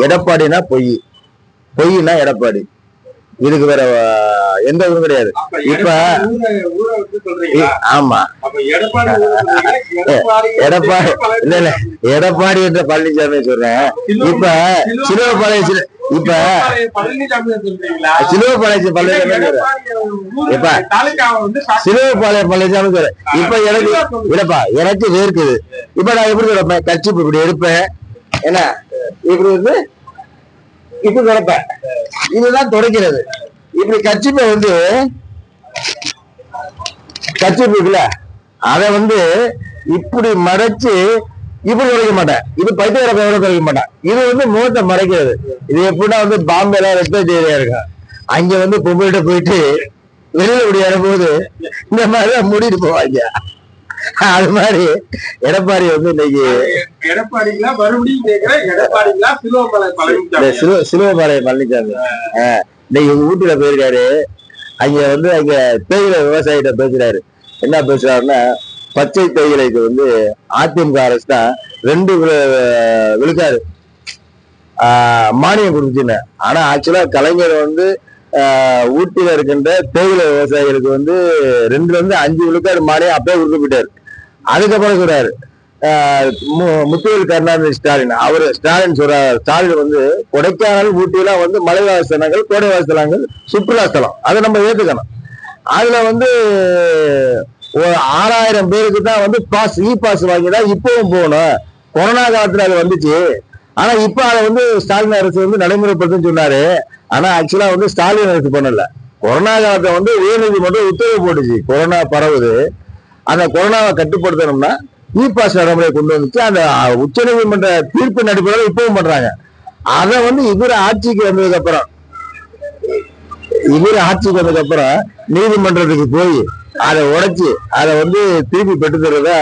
எடப்பாடினா பொய். பொய்னா எடப்பாடி. இதுக்கு வேற எந்த இதுவும் கிடையாது. இப்ப ஆமா. எடப்பாடி இல்ல இல்ல. எடப்பாடி என்ற பழனிசாமி சொல்றேன். இப்ப சிலுவப்பாளையம் சிலு- இப்ப சிலுவப்பாளையம் பழனிசாமி சொல்றீங்களா? சிலுவப்பாளையம் பழனிசாமி சொல்றேன். சொல்றேன். இப்ப எனக்கு இல்லப்பா எனக்கு வேர்க்குது. இப்ப நான் எப்படி கிடப்பேன் கட்சி இப்படி எடுப்பேன். என்ன? இப்படி வந்து இப்படி கிடப்பேன் இதுதான் தொடக்கிறது. இப்படி கட்சிப்பை வந்து கட்சிப்பு இருக்குல்ல அதை வந்து இப்படி மறைச்சு இப்படி உடைக்க மாட்டேன். இது பைத்தியக்கார பையனோட உடைக்க மாட்டேன். இது வந்து முகத்தை மறைக்கிறது. இது எப்படின்னா வந்து பாம்பேல ரெஸ்பெக்ட் ஏரியா இருக்கா அங்க வந்து பொம்பளைகிட்ட போயிட்டு வெளியில இப்படி வரும்போது இந்த மாதிரிதான் மூடிட்டு போவாங்க. அது மாதிரி எடப்பாடி வந்து இன்னைக்கு எடப்பாடிங்களா மறுபடியும் கேக்குறேன். எடப்பாடிங்களா இந்த பழனிசாமி சிலுவ சிலுவபாளையம் பழனிசாமி இன்னைக்கு ஊட்டியில போயிருக்காரு. அங்க வந்து அங்க தேயிலை விவசாயிகிட்ட பேசுறாரு. என்ன பேசுறாருன்னா பச்சை தேயிலைக்கு வந்து அதிமுக அரசு தான் ரெண்டு விழுக்காரு. ஆஹ், மானியம் கொடுத்துச்சுன்னு. ஆனா ஆக்சுவலா கலைஞர் வந்து ஊட்டியில இருக்கின்ற தேயிலை விவசாயிகளுக்கு வந்து ரெண்டுல இருந்து அஞ்சு விழுக்காடு மானியம் அப்பயே கொடுத்து போயிட்டாரு. அதுக்கப்புறம் சொல்றாரு. மு- முத்துவேல் கருணாநிதி ஸ்டாலின். அவர் ஸ்டாலின் சொல்றாரு ஸ்டாலின் வந்து கொடைக்கானல் ஊட்டியெல்லாம் வந்து மலைவாழ் ஸ்தலங்கள் கோடைவாழ் ஸ்தலங்கள் சுற்றுலா ஸ்தலம். அதை நம்ம ஏற்றுக்கணும் அதுல வந்து ஒரு ஆறாயிரம் பேருக்கு தான் வந்து பாஸ் இ பாஸ் வாங்கி தான் இப்பவும் போகணும். கொரோனா காலத்துல அது வந்துச்சு. ஆனா இப்ப அதை வந்து ஸ்டாலின் அரசு வந்து நடைமுறைப்படுத்துன்னு சொன்னாரு. ஆனா ஆக்சுவலா வந்து ஸ்டாலின் அரசு பண்ணல. கொரோனா காலத்தை வந்து உயர்நீதிமன்றம் உத்தரவு போட்டுச்சு. கொரோனா பரவுது. அந்த கொரோனாவை கட்டுப்படுத்தணும்னா இ பாஸ் நடைமுறையை கொண்டு வந்துச்சு அந்த உச்சநீதிமன்ற தீர்ப்பு நடைபெறாத இப்பவும் பண்றாங்க. அதை வந்து இவர் ஆட்சிக்கு வந்ததுக்கு அப்புறம் இவர் ஆட்சிக்கு வந்ததுக்கு அப்புறம் நீதிமன்றத்துக்கு போய் அதை உடைச்சு அதை வந்து திருப்பி பெற்று தர்றதா